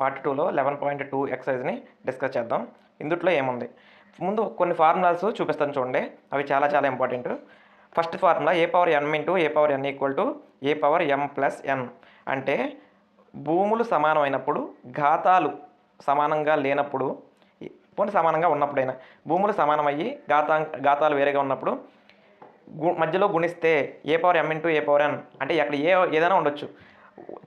Part టూలో eleven point two ఎక్సైజ్ని discuss చేద్దాం. ఇందుట్లో ఏముంది? ముందు కొన్ని ఫార్ములాస్ చూపిస్తాను చూడండి. అవి చాలా చాలా important first formula A power N into A power N equal to A power M plus N అంటే భూములు సమానమైనప్పుడు ఘాతాలు సమానంగా లేనప్పుడు పోనీ సమానంగా ఉన్నప్పుడైనా భూములు సమానమయ్యి ఘాతా ఘాతాలు వేరేగా ఉన్నప్పుడు గు మధ్యలో గుణిస్తే A power M into A power N అంటే అక్కడ ఏ ఏదైనా ఉండొచ్చు.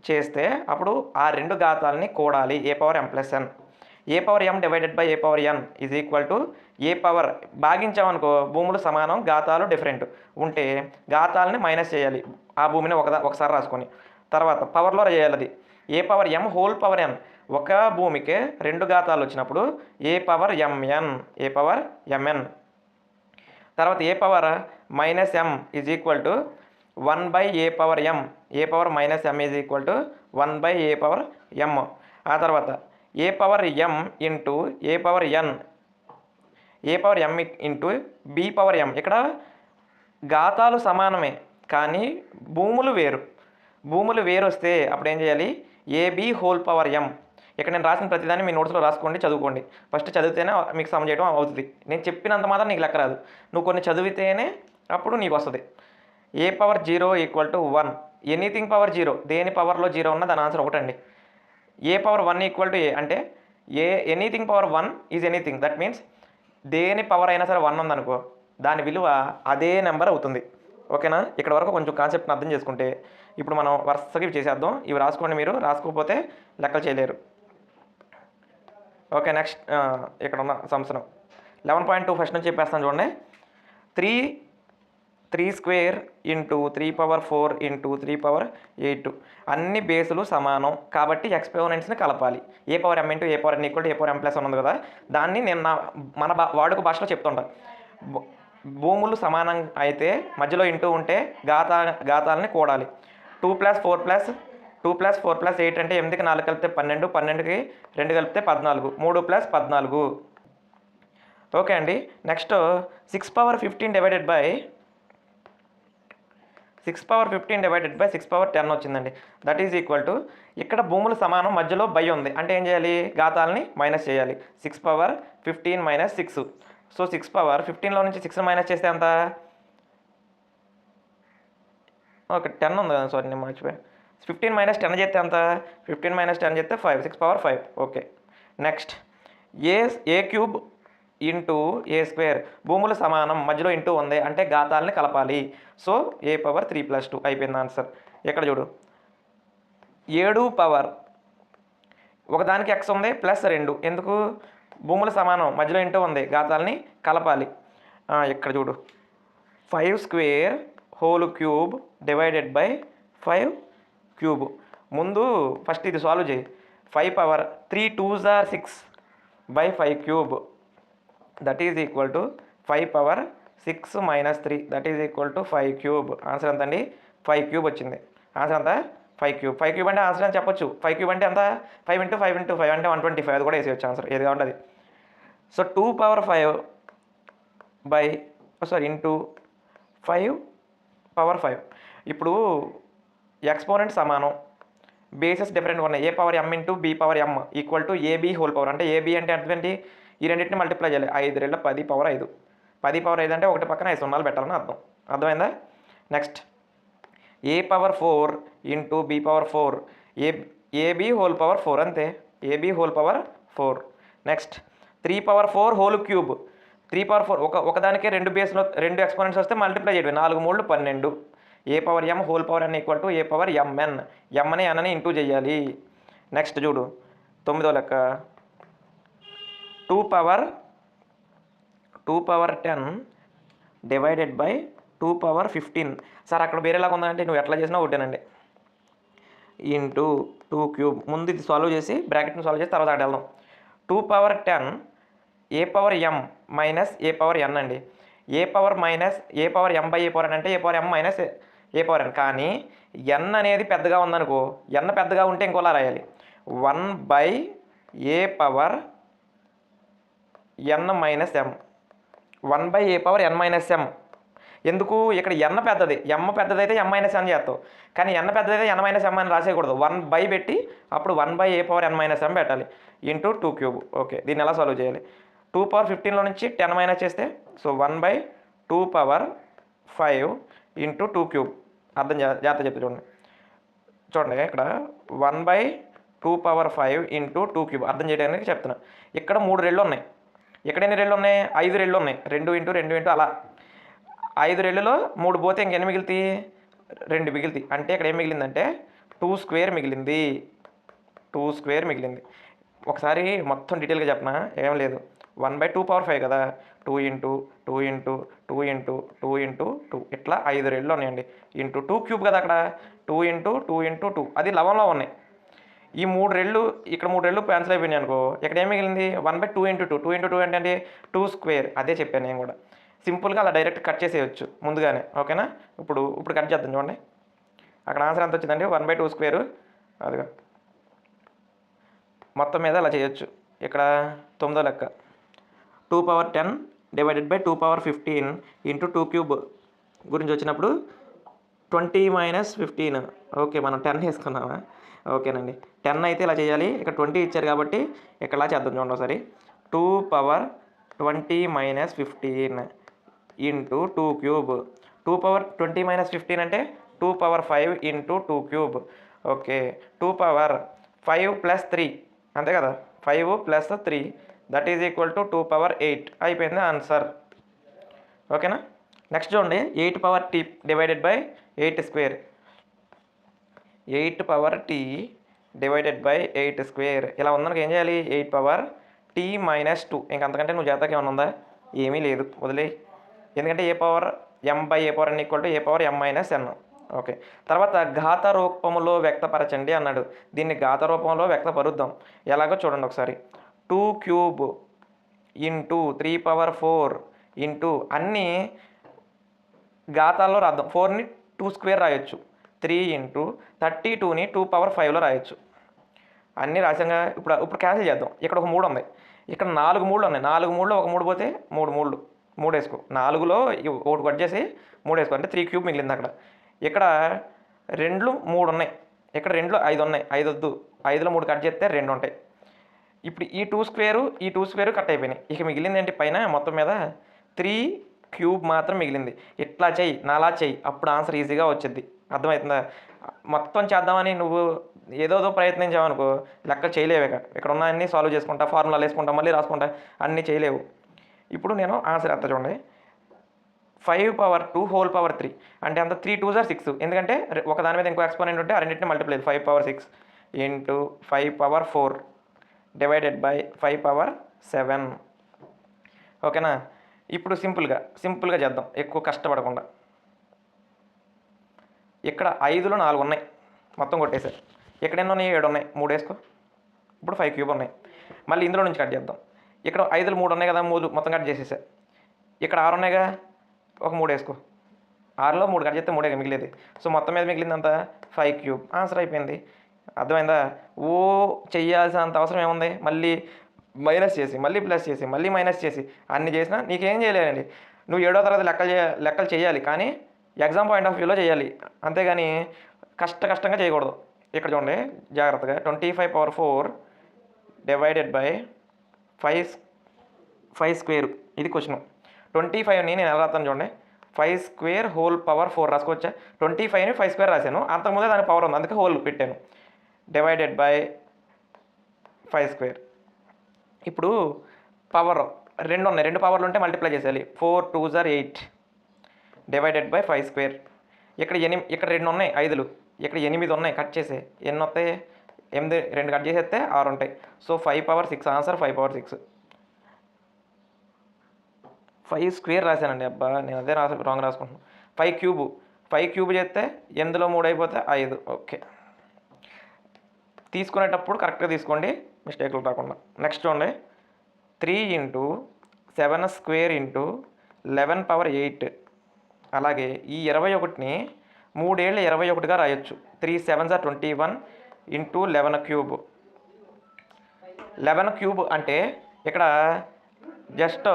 చేస్తే అప్పుడు ఆ రెండు ఘాతాలని కూడాలి. A power M plus N A power M divided by A power N is equal to A power భాగించామనుకో భూములు సమానం ఘాతాలు డిఫరెంట్ ఉంటే ఘాతాలని మైనస్ చేయాలి. ఆ భూమిని ఒక ఒకసారి రాసుకొని. తర్వాత పవర్లో చేయాలి అది. A power M whole power N ఒక భూమికి రెండు ఘాతాలు వచ్చినప్పుడు A power M N A power M N తర్వాత A power minus M is equal to one by A power M. A power minus M is equal to one by A power M. ఆ తర్వాత A power M into A power N. A power M into B power M. ఇక్కడ ఘాతాలు సమానమే కానీ భూములు వేరు. భూములు వేరు వస్తే అప్పుడు ఏం చేయాలి? A B whole power M. ఇక్కడ నేను రాసిన ప్రతిదాన్ని మీ నోట్స్లో రాసుకోండి చదువుకోండి. ఫస్ట్ చదివితేనే మీకు సమ చేయడం అవుతుంది. నేను చెప్పినంత మాత్రం నీకు లెక్క రాదు. నువ్వు కొన్ని చదివితేనే అప్పుడు నీకు వస్తుంది. A power zero equal to one? Anything power zero. దేని పవర్లో జీరో ఉన్న దాని ఆన్సర్ ఒకటండి. A power one equal to A? అంటే A anything power one is anything. That means దేని పవర్ అయినా సరే వన్ ఉందనుకో దాని విలువ అదే నెంబర్ అవుతుంది. ఓకేనా? ఇక్కడ వరకు కొంచెం కాన్సెప్ట్ని అర్థం చేసుకుంటే ఇప్పుడు మనం వరుసగా ఇవి చేసేద్దాం. ఇవి రాసుకోండి మీరు. రాసుకోకపోతే లెక్కలు చేయలేరు. ఓకే నెక్స్ట్ ఇక్కడ ఉన్న సంవత్సరం. లెవెన్ పాయింట్ టూ ఫస్ట్ నుంచి చెప్పేస్తాను చూడండి. Three three square into three power four into three power eight అన్ని బేసులు సమానం. కాబట్టి ఎక్స్పోనెంట్స్ని కలపాలి. A power M into A power N equal A power M plus ఉన్నది కదా? దాన్ని నేను నా మన బా వాడుక భాషలో చెప్తుంటాను భూములు సమానం అయితే మధ్యలో ఇంటూ ఉంటే గాత గాతాలని కూడాలి. Two plus four plus two plus four plus eight అంటే ఎనిమిదికి నాలుగు కలిపితే పన్నెండు. పన్నెండుకి రెండు కలిపితే పద్నాలుగు. మూడు ప్లస్ పద్నాలుగు. ఓకే అండి. Next six power fifteen divided by six power fifteen divided by six power ten వచ్చిందండి. దట్ ఈజ్ ఈక్వల్ టు ఇక్కడ భూములు సమానం మధ్యలో బై ఉంది. అంటే ఏం చేయాలి? ఘాతాలని మైనస్ చేయాలి. Six power fifteen minus six so six power ఫిఫ్టీన్లో నుంచి సిక్స్ మైనస్ చేస్తే ఎంత? ఓకే టెన్ ఉంది కదా సారీ నేను మర్చిపోయాను ఫిఫ్టీన్ మైనస్ టెన్ చేస్తే ఎంత? ఫిఫ్టీన్ మైనస్ టెన్ చేస్తే five six power five okay next A A cube into A square? భూములు సమానం మధ్యలో ఇంటూ ఉంది అంటే ఘాతాలని కలపాలి. So A power three plus two అయిపోయింది ఆన్సర్. ఇక్కడ చూడు? ఏడు పవర్. ఒకదానికి ఎక్స్ ఉంది ప్లస్ రెండు. ఎందుకు? భూములు సమానం మధ్యలో ఇంటూ ఉంది ఘాతాలని కలపాలి. ఇక్కడ చూడు? Five square whole cube divided by five cube. ముందు ఫస్ట్ ఇది సాల్వ్ చేయి. Five power three two jar six by five cube. That is equal to five power six minus three that is equal to five cube answer ఎంత అండి? Five cube వచ్చింది. Answer ఎంత? Five cube five cube అంటే answer అని చెప్పొచ్చు. Five cube అంటే ఎంత? Five into five into five అంటే వన్ ట్వంటీ ఫైవ్ అది కూడా వేసేయచ్చు ఆన్సర్ ఏది కావాలి అది. So two power five by sorry into five power five ఇప్పుడు ఎక్స్పోనెంట్ సమానం. బేసెస్ డిఫరెంట్ ఉన్నాయి. A power M into B power M equal to A B whole power అంటే ఏబీ అంటే అర్థం ఏంటి ఈ రెండింటిని మల్టిప్లై చేయాలి. ఐదు రెండు పది పవర్ ఐదు. పది పవర్ ఐదు అంటే ఒకటి పక్కన ఐదు సున్నాలు పెట్టాలని అర్థం. అర్థమైందా? Next A power four into B power four A A B whole power four అంతే. A B whole power four next three power four whole cube three power four ఒక ఒకదానికే రెండు బేస్లో రెండు ఎక్స్పోనెంట్స్ వస్తే మల్టిప్లై చేయడం నాలుగు మూడు పన్నెండు. A power M whole power N equal to A power M N ఎంని N అని ఇంటూ చేయాలి. నెక్స్ట్ చూడు. తొమ్మిదో లెక్క. Two power two power ten divided by two power fifteen. Sir అక్కడ వేరేలాగా ఉందంటే నువ్వు ఎట్లా చేసినా ఒకటేనండి. Into two cube. ముందు ఇది సాల్వ్ చేసి బ్రాకెట్ని సాల్వ్ చేసి తర్వాత అక్కడ వెళ్దాం. Two power ten A power M minus A power N అండి. A power minus A power M by A power N అంటే A power M minus A power N. కానీ ఎన్ అనేది పెద్దగా ఉందనుకో ఎన్ పెద్దగా ఉంటే ఇంకోలా రాయాలి. One by A power N minus M one by A power N minus M ఎందుకు? ఇక్కడ ఎన్న పెద్దది. ఎమ్మ పెద్దదైతే ఎం మైనస్ ఎన్ చేస్తావు. కానీ ఎన్న పెద్దదైతే ఎన్ మైనస్ ఎం అని రాసేయకూడదు. వన్ బై పెట్టి అప్పుడు one by A power N minus M పెట్టాలి. ఇంటూ టూ క్యూబ్ ఓకే దీన్ని ఎలా సాల్వ్ చేయాలి? టూ పవర్ ఫిఫ్టీన్లో నుంచి టెన్ మైనస్ చేస్తే so one by two power five into two cube అర్థం జాగ్రత్త చెప్తే చూడండి. చూడండి ఇక్కడ one by two power five into two cube అర్థం చేయడానికి చెప్తున్నా. ఇక్కడ మూడు రెళ్ళు ఉన్నాయి. ఇక్కడ ఎన్ని రెళ్ళు ఉన్నాయి? ఐదు రెళ్ళు ఉన్నాయి. రెండు ఇంటూ రెండు ఇంటూ అలా. ఐదు రెళ్ళులో మూడు పోతే ఇంకెన్ని మిగులుతాయి రెండు మిగులుతాయి అంటే ఇక్కడ ఏం మిగిలిందంటే టూ స్క్వేర్ మిగిలింది. టూ స్క్వేర్ మిగిలింది. ఒకసారి మొత్తం డీటెయిల్గా చెప్పనా? ఏం లేదు. One by two power five కదా? Two into two into two into two into two. ఇట్లా ఐదు రెళ్ళు ఉన్నాయండి. ఇంటూ టూ క్యూబ్ కదా అక్కడ? Two into two into two. అది లవంలో ఉన్నాయి. ఈ మూడు రెళ్ళు ఇక్కడ మూడు రెళ్ళు క్యాన్సిల్ అయిపోయినాయి అనుకో ఇక్కడ ఏం మిగిలింది? One by two into two. Two into two అంటే టూ స్క్వేర్. అదే చెప్పాను నేను కూడా. సింపుల్గా అలా డైరెక్ట్ కట్ చేసేయచ్చు ముందుగానే. ఓకేనా? ఇప్పుడు ఇప్పుడు కట్ చేద్దాం చూడండి. అక్కడ ఆన్సర్ ఎంత వచ్చిందండి? One by two square. అదిగా. మొత్తం మీద అలా చేయొచ్చు. ఇక్కడ తొమ్మిదో లెక్క. Two power ten divided by two power fifteen into two cube గురించి వచ్చినప్పుడు ట్వంటీ మైనస్ ఫిఫ్టీన్. ఓకే మనం టెన్ వేసుకున్నామా? ఓకేనండి. టెన్ అయితే ఇలా చేయాలి. ఇక్కడ ట్వంటీ ఇచ్చారు కాబట్టి ఇక్కడ ఇలా చేద్దాం చూడండి ఒకసారి. Two power twenty minus fifteen into two cube. Two power twenty minus fifteen అంటే two power five into two cube. Okay. Two power five plus three. అంతే కదా? Five plus three. That is equal to two power eight. అయిపోయింది answer. ఓకేనా? Next చూడండి. Eight power T divided by eight square. Eight power T divided by eight square. ఇలా ఉందనుకో ఏం చేయాలి? Eight power T minus two. ఇంకంతకంటే నువ్వు జాతకి ఏమైనా ఉందా? ఏమీ లేదు. వదిలే ఎందుకంటే A power M by A power N equal to A power M minus N. Okay. తర్వాత ఘాత రూపంలో వ్యక్తపరచండి అన్నాడు. దీన్ని ఘాత రూపంలో వ్యక్తపరుద్దాం. ఎలాగో చూడండి ఒకసారి. Two cube into three power four into అన్నీ ఘాతాల్లో రాద్దాం. ఫోర్ని టూ స్క్వేర్ రాయొచ్చు. త్రీ ఇంటూ థర్టీ టూని టూ పవర్ ఫైవ్లో రాయొచ్చు. అన్నీ రాసాంగా ఇప్పుడు ఇప్పుడు క్యాన్సిల్ చేద్దాం. ఇక్కడ ఒక మూడు ఉంది ఇక్కడ నాలుగు మూడు ఉన్నాయి. నాలుగు మూడులో ఒక మూడు పోతే మూడు మూడు మూడు వేసుకో. నాలుగులో ఒకటి కట్ చేసి మూడు వేసుకో. అంటే త్రీ క్యూబ్ మిగిలింది అక్కడ. ఇక్కడ రెండు మూడు ఉన్నాయి. ఇక్కడ రెండులో ఐదు ఉన్నాయి. ఐదు వద్దు. ఐదులో మూడు కట్ చేస్తే రెండు ఉంటాయి. ఇప్పుడు ఈ టూ స్క్వేరు ఈ టూ స్క్వేరు కట్ అయిపోయినాయి. ఇక మిగిలింది ఏంటి? పైన మొత్తం మీద త్రీ క్యూబ్ మాత్రం మిగిలింది. ఇట్లా చెయ్యి నాలా చెయ్యి అప్పుడు ఆన్సర్ ఈజీగా వచ్చింది అర్థమవుతుందా? మొత్తం చేద్దామని నువ్వు ఏదోదో ప్రయత్నించావనుకో లెక్క చేయలేవు ఇక. ఇక్కడ ఉన్న అన్ని సాల్వ్ చేసుకుంటా ఫార్ములాలు వేసుకుంటా మళ్ళీ రాసుకుంటా అన్నీ చేయలేవు. ఇప్పుడు నేను ఆన్సర్ ఎంత చూడండి. Five power two whole power three అంటే అంత త్రీ టూ జార్ సిక్స్ ఎందుకంటే ఒక దాని మీద ఇంకో ఎక్స్పోనెంట్ ఉంటే ఆ రెండింటిని multiply five power six into five power four divided by five power seven ఓకేనా ఇప్పుడు సింపుల్గా సింపుల్గా చేద్దాం. ఎక్కువ కష్టపడకుండా. ఇక్కడ ఐదులో నాలుగు ఉన్నాయి. మొత్తం కొట్టేశారు. ఇక్కడ ఎన్ని ఉన్నాయి? ఏడు ఉన్నాయి. మూడు వేసుకో. ఇప్పుడు ఫైవ్ క్యూబ్ ఉన్నాయి. మళ్ళీ ఇందులో నుంచి కట్ చేద్దాం. ఇక్కడ ఐదులు మూడు ఉన్నాయి కదా మూడు మొత్తం కట్ చేసేసా. ఇక్కడ ఆరు ఉన్నాయిగా. ఒక మూడు వేసుకో. ఆరులో మూడు కట్ చేస్తే మూడే మిగిలేదు. సో మొత్తం మీద మిగిలిందంత ఫైవ్ క్యూబ్ ఆన్సర్ అయిపోయింది. అర్థమైందా? ఓ చెయ్యాల్సినంత అవసరం ఏముంది? మళ్ళీ మైనస్ చేసి మళ్ళీ ప్లస్ చేసి మళ్ళీ మైనస్ చేసి అన్ని చేసినా నీకేం చేయలేదండి. నువ్వు ఏడో తరగతి లెక్కలు చేయ లెక్కలు చేయాలి కానీ ఎగ్జామ్ పాయింట్ ఆఫ్ వ్యూలో చేయాలి. అంతేగాని కష్ట కష్టంగా చేయకూడదు. ఇక్కడ చూడండి జాగ్రత్తగా. Twenty five power four divided by five five square. ఇది క్వశ్చన్. ట్వంటీ ఫైవ్ని నేను ఎలా రాస్తాను చూడండి. Five square whole power four రాసుకోవచ్చా? Twenty ఫైవ్ని ఫైవ్ స్క్వేర్ రాశాను. అంతకుముందే దాని పవర్ ఉంది. అందుకే హోల్ పెట్టాను. Divided by five square. ఇప్పుడు పవర్ రెండు ఉన్నాయి. రెండు పవర్లు ఉంటే మల్టిప్లై చేసేయాలి. Four two jar eight. Divided by five square ఇక్కడ ఎనిమిది ఇక్కడ రెండు ఉన్నాయి ఐదులు. ఇక్కడ ఎనిమిది ఉన్నాయి కట్ చేసే. ఎన్ని వస్తాయి? ఎనిమిది రెండు కట్ చేసేస్తే ఆరు ఉంటాయి. So five power six answer five power six five square రాశానండి అబ్బా నేను అదే రాస రాంగ్ రాసుకుంటున్నాను ఫైవ్ క్యూబ్ ఫైవ్ క్యూబ్ చేస్తే ఎందులో మూడు అయిపోతే ఐదు. ఓకే తీసుకునేటప్పుడు కరెక్ట్గా తీసుకోండి మిస్టేక్లు రాకుండా. నెక్స్ట్ చూడండి. Three into seven square into eleven power eight అలాగే ఈ ఇరవై ఒకటిని మూడేళ్ళు ఇరవై ఒకటిగా రాయొచ్చు. త్రీ సెవెన్ జా twenty one into eleven cube. Eleven cube అంటే ఇక్కడ జస్ట్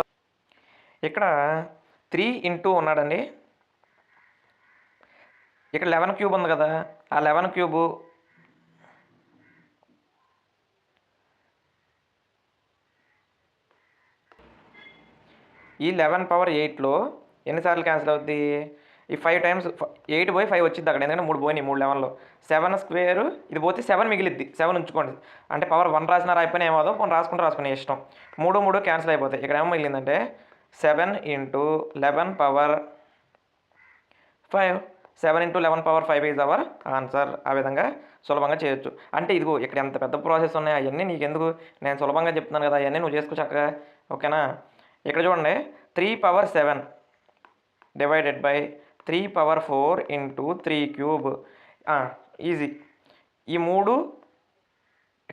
ఇక్కడ త్రీ ఇంటూ ఉన్నాడండి. ఇక్కడ లెవెన్ క్యూబ్ ఉంది కదా ఆ లెవెన్ క్యూబు ఈ లెవెన్ పవర్ ఎయిట్లో ఎన్నిసార్లు క్యాన్సిల్ అవుద్ది? ఈ ఫైవ్ టైమ్స్ ఎయిట్ పోయి ఫైవ్ వచ్చింది అక్కడ. ఎందుకంటే మూడు పోయినాయి మూడు లెవెన్లో సెవెన్ స్క్వేర్ ఇది పోతే సెవెన్ మిగిలిద్ది. సెవెన్ ఉంచుకోండి. అంటే పవర్ వన్ రాసినా రాయిపోయినా ఏమవుదో కొన్ని రాసుకుంటే రాసుకునే ఇష్టం. మూడు మూడు క్యాన్సిల్ అయిపోతాయి. ఇక్కడ ఏమో మిగిలిందంటే seven into eleven power five seven into eleven power five is our answer ఆ విధంగా సులభంగా చేయొచ్చు. అంటే ఇదిగో ఇక్కడ ఎంత పెద్ద ప్రాసెస్ ఉన్నాయి అవన్నీ నీకు ఎందుకు నేను సులభంగా చెప్తున్నాను కదా అవన్నీ నువ్వు చేసుకో చక్కగా. ఓకేనా? ఇక్కడ చూడండి three power seven divided by three power four into three cube easy ఈ మూడు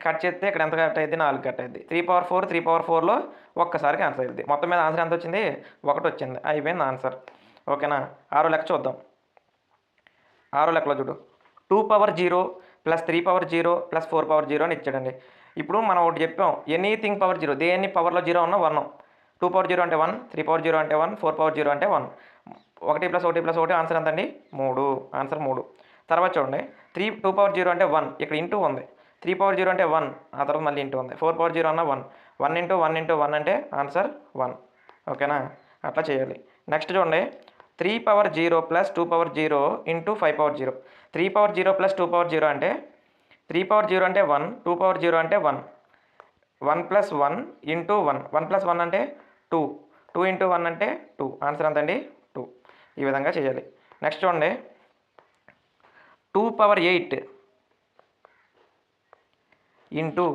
కట్ చేస్తే ఇక్కడ ఎంత కట్ అయింది నాలుగు కట్ అయింది three power four three power ఫోర్లో ఒక్కసారి ఆన్సర్ అయింది మొత్తం మీద ఆన్సర్ ఎంత వచ్చింది? ఒకటి వచ్చింది. అయిపోయింది ఆన్సర్ ఓకేనా ఆరో లెక్క చూద్దాం. ఆరో లెక్కలో చూడు. Two power zero plus three power zero plus four power zero అని ఇచ్చాడండి. ఇప్పుడు మనం ఒకటి చెప్పాం. ఎనీథింగ్ పవర్ జీరో దేన్ని? పవర్లో జీరో ఉన్నా వన్ టూ పవర్ జీరో అంటే వన్ త్రీ పవర్ జీరో అంటే వన్ ఫోర్ పవర్ జీరో అంటే వన్ ఒకటి ప్లస్ ఒకటి ప్లస్ ఒకటి ఆన్సర్ ఎంతండి? మూడు. ఆన్సర్ మూడు. తర్వాత చూడండి. త్రీ టూ పవర్ జీరో అంటే వన్. ఇక్కడ ఇంటూ ఉంది. త్రీ పవర్ జీరో అంటే వన్. ఆ తర్వాత మళ్ళీ ఇంటూ ఉంది. ఫోర్ పవర్ జీరో అన్న one. One into one into one అంటే ఆన్సర్ వన్. ఓకేనా? అట్లా చేయాలి. నెక్స్ట్ చూడండి. Three power zero plus two power zero into five power zero. Three power zero plus two power zero అంటే? Three power zero అంటే one. Two power zero అంటే one. One plus one into one. One plus one అంటే two. Two into one అంటే two. Answer ఎంతండి? ఈ విధంగా చేయాలి. Next చూడండి. Two power eight into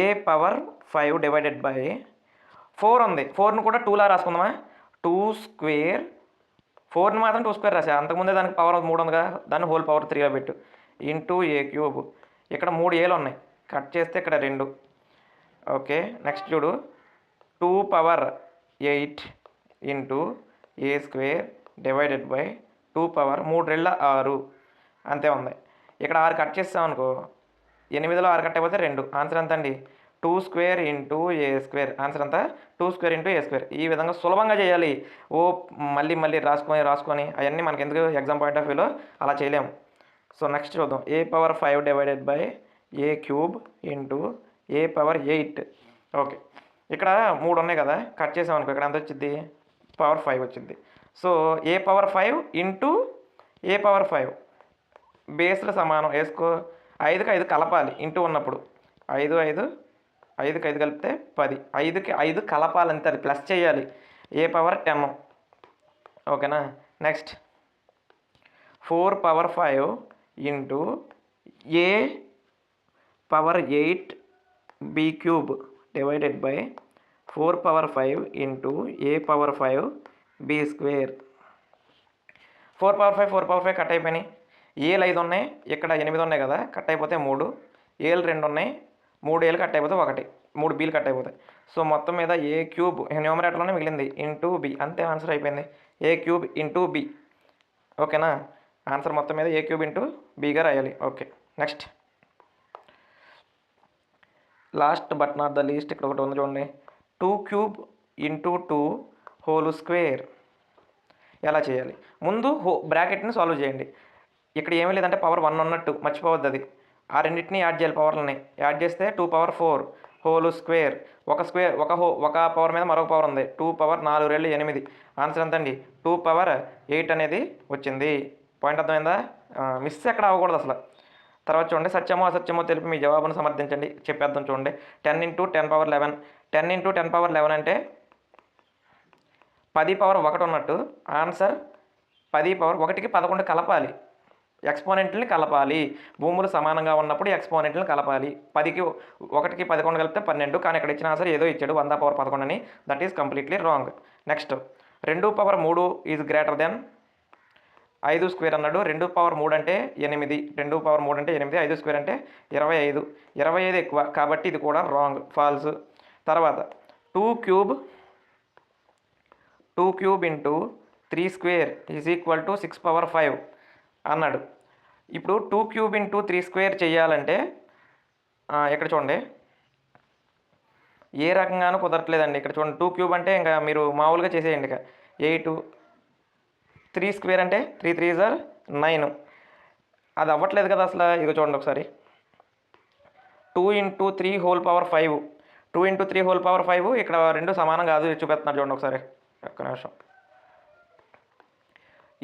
a power five divided by four ఉంది. ఫోర్ను కూడా టూలా రాసుకుందామా? టూ స్క్వేర్ ఫోర్ని మాత్రం టూ స్క్వేర్ రాసా. అంతకుముందే దానికి పవర్ మూడు ఉందిగా దాన్ని హోల్ పవర్ త్రీలో పెట్టు. ఇంటూ ఏ క్యూబ్ ఇక్కడ మూడు ఏలు ఉన్నాయి. కట్ చేస్తే ఇక్కడ రెండు. ఓకే నెక్స్ట్ చూడు. Two power eight into a square divided by two power మూడు రెళ్ళ ఆరు. అంతే ఉంది. ఇక్కడ ఆరు కట్ చేస్తాం అనుకో ఎనిమిదిలో ఆరు కట్ అయిపోతే రెండు. ఆన్సర్ ఎంత అండి two square into a square. Answer అంతా two square into a square. ఈ విధంగా సులభంగా చేయాలి. ఓ మళ్ళీ మళ్ళీ రాసుకొని రాసుకొని అవన్నీ మనకి ఎందుకు ఎగ్జామ్ పాయింట్ ఆఫ్ వ్యూలో అలా చేయలేము. సో నెక్స్ట్ చూద్దాం. A power five divided by a cube into a power eight okay ఇక్కడ మూడు ఉన్నాయి కదా. కట్ చేసాం అనుకో ఇక్కడ ఎంత వచ్చింది పవర్ ఫైవ్ వచ్చింది so a power five into a power five? బేస్లు సమానం. వేసుకో ఐదుకి ఐదు కలపాలి. ఇంటూ ఉన్నప్పుడు. ఐదు ఐదు ఐదుకి ఐదు కలిపితే పది. ఐదుకి ఐదు కలపాలంతే అది. ప్లస్ చేయాలి. A power? టెన్. ఓకేనా? Next. Four power five into a power eight b cube divided by four power five into a power five b square. Four power five four power five cut అయిపోయినాయి. ఏలు ఐదు ఉన్నాయి ఇక్కడ ఎనిమిది ఉన్నాయి కదా cut అయిపోతే మూడు. ఏలు రెండు ఉన్నాయి మూడు ఏలు కట్ అయిపోతే ఒకటి మూడు బీలు కట్ అయిపోతాయి. సో మొత్తం మీద ఏ క్యూబ్ న్యూమరేటర్లోనే మిగిలింది. ఇంటూ బి అంతే ఆన్సర్ అయిపోయింది. A cube into b. ఓకేనా? ఆన్సర్ మొత్తం మీద ఏ క్యూబ్ ఇంటూ బీగా రాయాలి. Okay next. Last but not the least ఇక్కడ ఒకటి ఉంది చూడండి. Two cube into two whole square. ఎలా చేయాలి? ముందు హో బ్రాకెట్ని సాల్వ్ చేయండి. ఇక్కడ ఏమీ లేదంటే పవర్ వన్ ఉన్నట్టు మర్చిపోవద్దు అది. ఆ రెండింటిని యాడ్ చేయాలి పవర్లని. యాడ్ చేస్తే two power four whole square. ఒక స్క్వేర్ ఒక హో ఒక పవర్ మీద మరొక పవర్ ఉంది. టూ పవర్ నాలుగు రెండు ఎనిమిది. ఆన్సర్ ఎంత అండి టూ పవర్ ఎయిట్ అనేది వచ్చింది. పాయింట్ అర్థమైందా? మిస్ ఎక్కడ అవ్వకూడదు అసలు. తర్వాత చూడండి సత్యమో అసత్యమో తెలిపి మీ జవాబును సమర్థించండి. చెప్పేద్దాం చూడండి. Ten into ten power eleven. Ten into ten power eleven అంటే పది పవర్ ఒకటి ఉన్నట్టు ఆన్సర్ పది పవర్ ఒకటికి పదకొండు కలపాలి. ఎక్స్పోనెంట్ని కలపాలి. భూములు సమానంగా ఉన్నప్పుడు ఎక్స్పోనెంట్ని కలపాలి. పదికి ఒకటికి పదకొండు కలిపితే పన్నెండు. కానీ ఇక్కడ ఇచ్చిన ఆన్సర్ ఏదో ఇచ్చాడు. వంద పవర్ పదకొండు అని. That is completely wrong next రెండు పవర్ మూడు ఈజ్ గ్రేటర్ దెన్ ఐదు స్క్వేర్ అన్నాడు. రెండు పవర్ మూడు అంటే ఎనిమిది. రెండు పవర్ మూడు అంటే ఎనిమిది. ఐదు స్క్వేర్ అంటే ఇరవై ఐదు. ఇరవై ఐదు ఎక్కువ. కాబట్టి ఇది కూడా రాంగ్ ఫాల్స్ తర్వాత two cube two cube into three square is equal to six power five అన్నాడు. ఇప్పుడు two cube into three square చేయాలంటే ఇక్కడ చూడండి. ఏ రకంగానూ కుదరట్లేదండి. ఇక్కడ చూడండి టూ క్యూబ్ అంటే ఇంకా మీరు మామూలుగా చేసేయండి ఇక. ఎయిట్ త్రీ స్క్వేర్ అంటే త్రీ త్రీ జార్ నైన్. అది అవ్వట్లేదు కదా అసలు ఇక చూడండి ఒకసారి. Two into three whole power five. Two into three whole power five ఇక్కడ రెండు సమానం కాదు ఇది చూడండి ఒకసారి. ఒక్క నిమిషం.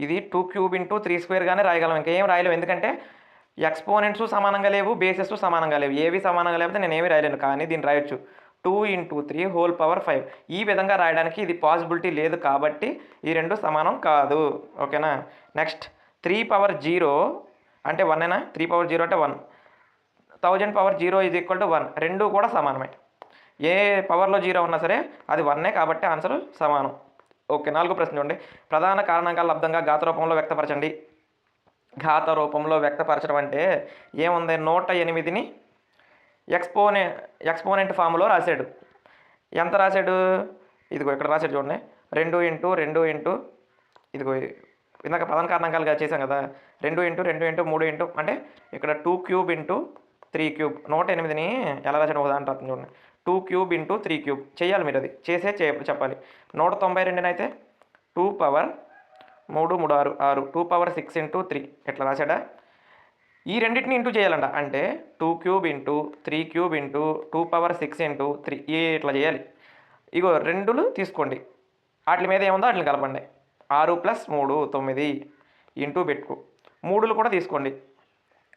ఇది టూ క్యూబ్ ఇంటూ త్రీ స్క్వేర్గానే రాయగలం. ఇంకేం రాయలేము ఎందుకంటే ఎక్స్పోనెంట్స్ సమానంగా లేవు బేసెస్ సమానంగా లేవు. ఏవి సమానంగా లేకపోతే నేను ఏమి రాయలేను. కానీ దీన్ని రాయొచ్చు. Two into three whole power five ఈ విధంగా రాయడానికి ఇది పాసిబిలిటీ లేదు కాబట్టి ఈ రెండు సమానం కాదు. ఓకేనా? నెక్స్ట్ త్రీ పవర్ జీరో అంటే వన్నేనా త్రీ పవర్ జీరో అంటే వన్ థౌజండ్ పవర్ జీరో ఇది ఈక్వల్ టు వన్ రెండు కూడా సమానమే. ఏ పవర్లో జీరో ఉన్నా సరే అది వన్నే కాబట్టి ఆన్సర్ సమానం. ఓకే నాలుగో ప్రశ్న చూడండి. ప్రధాన కారణంగా లబ్ధంగా ఘాత రూపంలో వ్యక్తపరచండి. ఘాత రూపంలో వ్యక్తపరచడం అంటే ఏముంది? నూట ఎనిమిదిని ఎక్స్పోనే ఎక్స్పోనెంట్ ఫామ్లో రాశాడు. ఎంత రాశాడు? ఇదిగో ఇక్కడ రాశాడు చూడండి. రెండు ఇంటూ రెండు ఇంటూ ఇదిగో ఇందాక ప్రధాన కారణాంకాలుగా చేశాం కదా. రెండు ఇంటూ రెండు ఇంటూ మూడు ఇంటూ అంటే ఇక్కడ two cube into three cube నూట ఎనిమిదిని ఎలా రాశాడు? ఒక దాంట్లో చూడండి. Two cube into three cube చేయాలి మీరు అది. చేసే చే చెప్పాలి. నూట తొంభై రెండునైతే టూ పవర్ మూడు మూడు ఆరు ఆరు. Two power six into three. ఇట్లా రాశాడా? ఈ రెండింటిని ఇంటూ చేయాలంట. అంటే two cube into three cube into two power six into three. ఇట్లా చేయాలి? ఇగో రెండులు తీసుకోండి. వాటి మీద ఏముందో వాటిని కలపండి. ఆరు ప్లస్ మూడు తొమ్మిది ఇంటూ పెట్టుకో. మూడులు కూడా తీసుకోండి.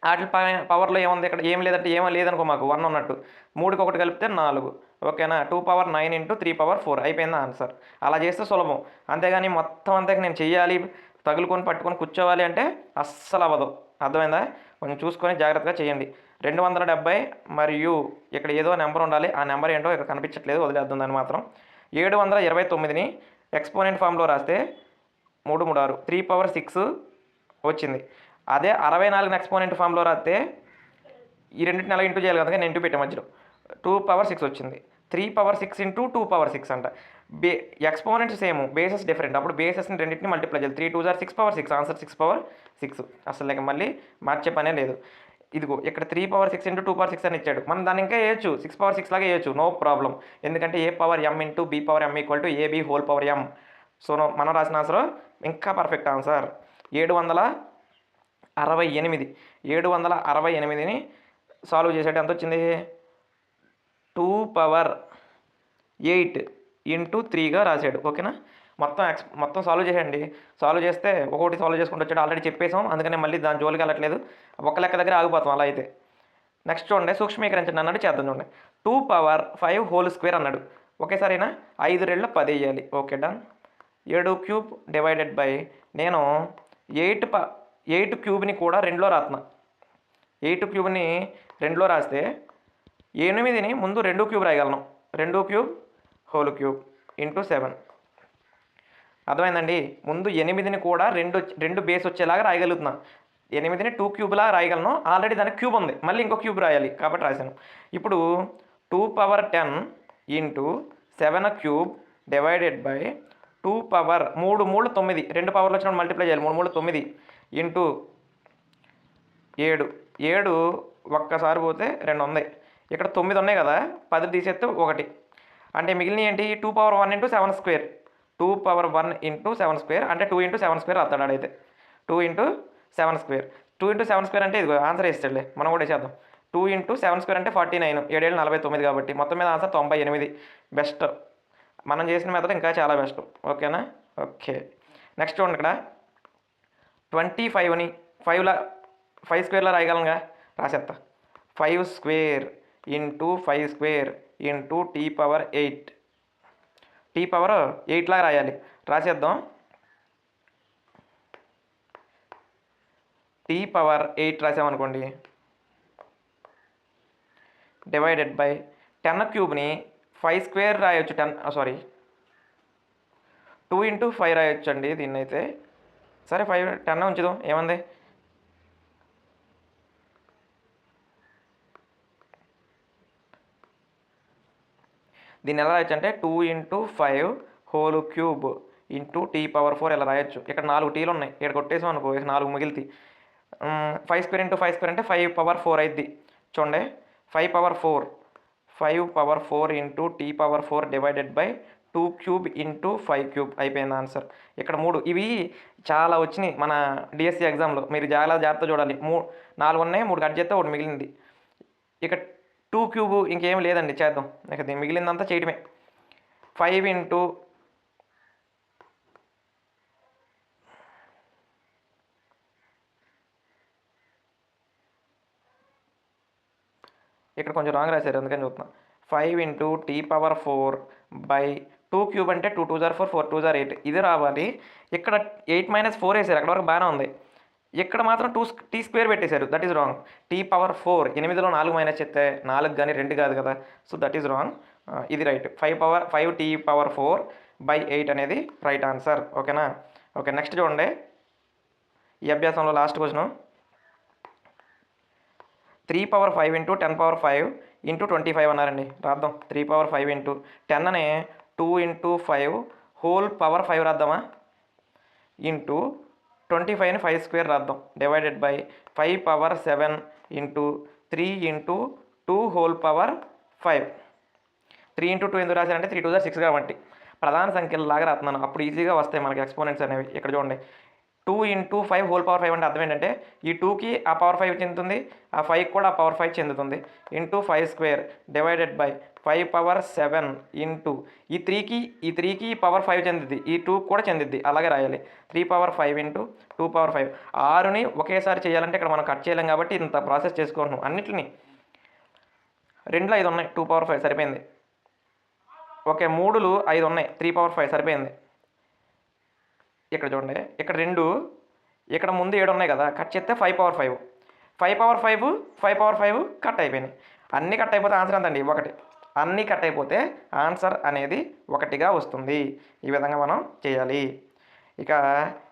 వాటి ప- పవర్లో ఏముంది? ఇక్కడ ఏం లేదంటే ఏమో లేదనుకో మాకు వన్ ఉన్నట్టు. మూడుకి ఒకటి కలిపితే నాలుగు. ఓకేనా? Two power nine into three power four అయిపోయింది ఆన్సర్ అలా చేస్తే సులభం. అంతేగాని మొత్తం అంతా నేను చెయ్యాలి తగులుకొని పట్టుకొని కూర్చోవాలి అంటే అస్సలు అవ్వదు. అర్థమైందా? కొంచెం చూసుకొని జాగ్రత్తగా చేయండి. రెండు వందల డెబ్బై మరియు ఇక్కడ ఏదో నెంబర్ ఉండాలి. ఆ నెంబర్ ఏంటో ఇక్కడ కనిపించట్లేదు వదిలేద్దాం దాన్ని మాత్రం. ఏడు వందల ఇరవై తొమ్మిదిని ఎక్స్పోనెంట్ ఫామ్లో రాస్తే మూడు మూడు ఆరు. త్రీ పవర్ సిక్స్ వచ్చింది. అదే అరవై నాలుగు ఎక్స్పోనెంట్ ఫామ్లో రాస్తే ఈ రెండింటిని అలా ఇంటూ చేయాలి కనుక నేను ఇంటూ పెట్టే మధ్యలో. టూ పవర్ సిక్స్ వచ్చింది. Three power six into two power six అంట. బే ఎక్స్పోనెంట్స్ సేమ్ బేసెస్ డిఫరెంట్. అప్పుడు బేసెస్ని రెండింటిని మల్టిప్లై చేయాలి. Three two jar six power six answer six power six. అసలు లేక మళ్ళీ మార్చే పనే లేదు. ఇదిగో ఇక్కడ three power six into two power six అని ఇచ్చాడు. మనం దాని ఇంకా వేయచ్చు. సిక్స్ పవర్ సిక్స్ లాగా వేయచ్చు. No problem. ఎందుకంటే a power m into b power m equal to a b whole power m. So మనం రాసిన ఆన్సర్ ఇంకా పర్ఫెక్ట్ ఆన్సర్. ఏడు వందల అరవై ఎనిమిది. ఏడు వందల అరవై ఎనిమిదిని సాల్వ్ చేసేట ఎంత వచ్చింది? టూ పవర్ ఎయిట్ ఇంటూ త్రీగా రాశాడు. ఓకేనా? మొత్తం ఎక్స్ మొత్తం సాల్వ్ చేసేయండి. సాల్వ్ చేస్తే ఒకటి సాల్వ్ చేసుకుంటూ వచ్చాడు. ఆల్రెడీ చెప్పేసాం అందుకనే మళ్ళీ దాని జోలికి వెళ్ళట్లేదు. ఒక లెక్క దగ్గర ఆగిపోతాం అలా అయితే. నెక్స్ట్ చూడండి. సూక్ష్మీకరించండి అన్నాడు. చేద్దాం చూడండి. Two power five whole square అన్నాడు. ఒకేసారినా ఐదు రెళ్ళ పది వేయాలి. Okay done. ఏడు క్యూబ్ డివైడెడ్ బై నేను ఎయిట్ ప ఎయిట్ క్యూబ్ని కూడా రెండులో రాత్న. ఎయిట్ క్యూబ్ని రెండులో రాస్తే ఎనిమిదిని ముందు రెండు క్యూబ్ రాయగలను. రెండు cube whole cube into seven. అర్థమైందండి? ముందు ఎనిమిదిని కూడా రెండు రెండు బేస్ వచ్చేలాగా రాయగలుగుతున్నా. ఎనిమిదిని టూ క్యూబ్లా రాయగలను. ఆల్రెడీ దానికి క్యూబ్ ఉంది. మళ్ళీ ఇంకో క్యూబ్ రాయాలి కాబట్టి రాశాను. ఇప్పుడు two power ten into seven cube divided by two power మూడు మూడు తొమ్మిది. రెండు పవర్లు వచ్చినప్పుడు మల్టిప్లై చేయాలి. మూడు మూడు తొమ్మిది. ఇంటూ ఏడు. ఏడు ఒక్కసారి పోతే రెండు ఉంది ఇక్కడ తొమ్మిది ఉన్నాయి కదా పది తీసేస్తే ఒకటి. అంటే మిగిలిన ఏంటి? Two power one into seven square. Two power one into seven square. అంటే టూ ఇంటూ సెవెన్ స్క్వేర్ అత్తాడు ఆడైతే. Two into seven square. Two into seven square అంటే ఇదిగో ఆన్సర్ వేస్తాడులే మనం కూడా చేద్దాం టూ ఇంటూ సెవెన్ స్క్వేర్ అంటే ఫార్టీ నైన్. ఏడేళ్ళు నలభై తొమ్మిది కాబట్టి మొత్తం మీద ఆన్సర్ తొంభై ఎనిమిది. బెస్ట్. మనం చేసిన మెథడ్ ఇంకా చాలా బెస్ట్. ఓకేనా? ఓకే. నెక్స్ట్ చూడండి ఇక్కడ. ట్వంటీ ఫైవ్ని ఫైవ్లా ఫైవ్ స్క్వేర్లో రాయగలంగా రాసేస్తా five square into five square into t power eight. T power eight రాయాలి. రాసేద్దాం. టీ పవర్ ఎయిట్ రాసామనుకోండి. డివైడెడ్ బై టెన్ క్యూబ్ని ఫైవ్ స్క్వేర్ రాయొచ్చు. Ten sorry. Two into five రాయొచ్చు అండి దీన్ని అయితే సరే ఫైవ్ టెన్ ఉంచుదాం. ఏముంది? దీన్ని ఎలా రాయొచ్చు అంటే two into five whole cube into t power four ఇలా రాయొచ్చు. ఇక్కడ నాలుగు టీలు ఉన్నాయి. ఇక్కడ కొట్టేసాం అనుకో ఇక నాలుగు మిగిలితే five square into five square అంటే ఫైవ్ పవర్ ఫోర్ అయింది చూడండి. Five power four five power four into t power four divided by two cube into five cube అయిపోయింది ఆన్సర్. ఇక్కడ మూడు ఇవి చాలా వచ్చినాయి మన డిఎస్సి ఎగ్జామ్లో. మీరు చాలా జాగ్రత్త చూడాలి. మూ నాలుగు ఉన్నాయి మూడు కట్ చేస్తే ఒకటి మిగిలింది. ఇక టూ క్యూబ్ ఇంకేం లేదండి చేద్దాం. ఇక మిగిలిందంతా చేయడమే. ఫైవ్ ఇంటూ ఇక్కడ కొంచెం రాంగ్ రాశారు అందుకని చూస్తున్నా five into t power four by two cube అంటే two two jar four four two jar eight. ఇది రావాలి. ఇక్కడ ఎయిట్ మైనస్ ఫోర్ వేసారు. అక్కడ వరకు బాగానే ఉంది. ఇక్కడ మాత్రం టూ టీ స్క్వేర్ పెట్టేశారు. That is wrong. T power four. ఎనిమిదిలో నాలుగు మైనస్ చెప్తే నాలుగు కానీ రెండు కాదు కదా. So that is wrong. ఇది right. Five power five t power four by eight అనేది రైట్ ఆన్సర్. ఓకేనా? ఓకే నెక్స్ట్ చూడండి. ఈ అభ్యాసంలో last question. Three power five into ten power five into twenty five అన్నారండి. రాద్దాం. Three power five into ten అనే two into five whole power five రాద్దామా? Into twenty ఫైవ్ని five square రాద్దాం. Divided by five power seven into three into two whole power five. Three into two ఎందుకు రాశారంటే three two jar six కాబట్టి ప్రధాన సంఖ్యలు లాగా రాస్తున్నాను. అప్పుడు ఈజీగా వస్తాయి మనకి ఎక్స్పోనెంట్స్ అనేవి. ఇక్కడ చూడండి. Two into five whole power five అంటే అర్థం ఏంటంటే ఈ టూకి ఆ పవర్ ఫైవ్ చెందుతుంది ఆ ఫైవ్ కూడా ఆ పవర్ ఫైవ్ చెందుతుంది. Into five square divided by five power seven into ఈ త్రీకి ఈ త్రీకి పవర్ ఫైవ్ చెందిద్ది ఈ టూ కూడా చెందుద్ది. అలాగే రాయాలి. Three power five into two power five. ఆరుని ఒకేసారి చేయాలంటే ఇక్కడ మనం కట్ చేయలేం కాబట్టి ఇంత ప్రాసెస్ చేసుకుంటున్నాం. అన్నిటిని రెండులో ఐదు ఉన్నాయి. టూ పవర్ ఫైవ్ సరిపోయింది. ఓకే మూడులు ఐదు ఉన్నాయి. త్రీ పవర్ ఫైవ్ సరిపోయింది. ఇక్కడ చూడండి. ఇక్కడ రెండు ఇక్కడ ముందు ఏడు ఉన్నాయి కదా. కట్ చేస్తే five power five five power five five power five cut అయిపోయినాయి. అన్నీ కట్ అయిపోతే ఆన్సర్ ఎంతండి? ఒకటి. అన్నీ కట్ అయిపోతే ఆన్సర్ అనేది ఒకటిగా వస్తుంది. ఈ విధంగా మనం చేయాలి. ఇక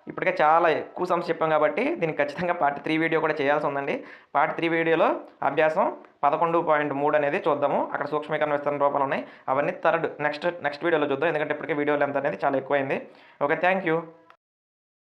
ఇప్పటికే చాలా ఎక్కువ సమస్య చెప్పాం కాబట్టి దీనికి ఖచ్చితంగా పార్ట్ త్రీ వీడియో కూడా చేయాల్సి ఉందండి. పార్ట్ త్రీ వీడియోలో అభ్యాసం పదకొండు పాయింట్ మూడు అనేది చూద్దాము. అక్కడ సూక్ష్మీకరణ విస్తరణ రూపాలు ఉన్నాయి. అవన్నీ థర్డ్ నెక్స్ట్ నెక్స్ట్ వీడియోలో చూద్దాం. ఎందుకంటే ఇప్పటికే వీడియోలు ఎంత అనేది చాలా ఎక్కువైంది. Okay thank you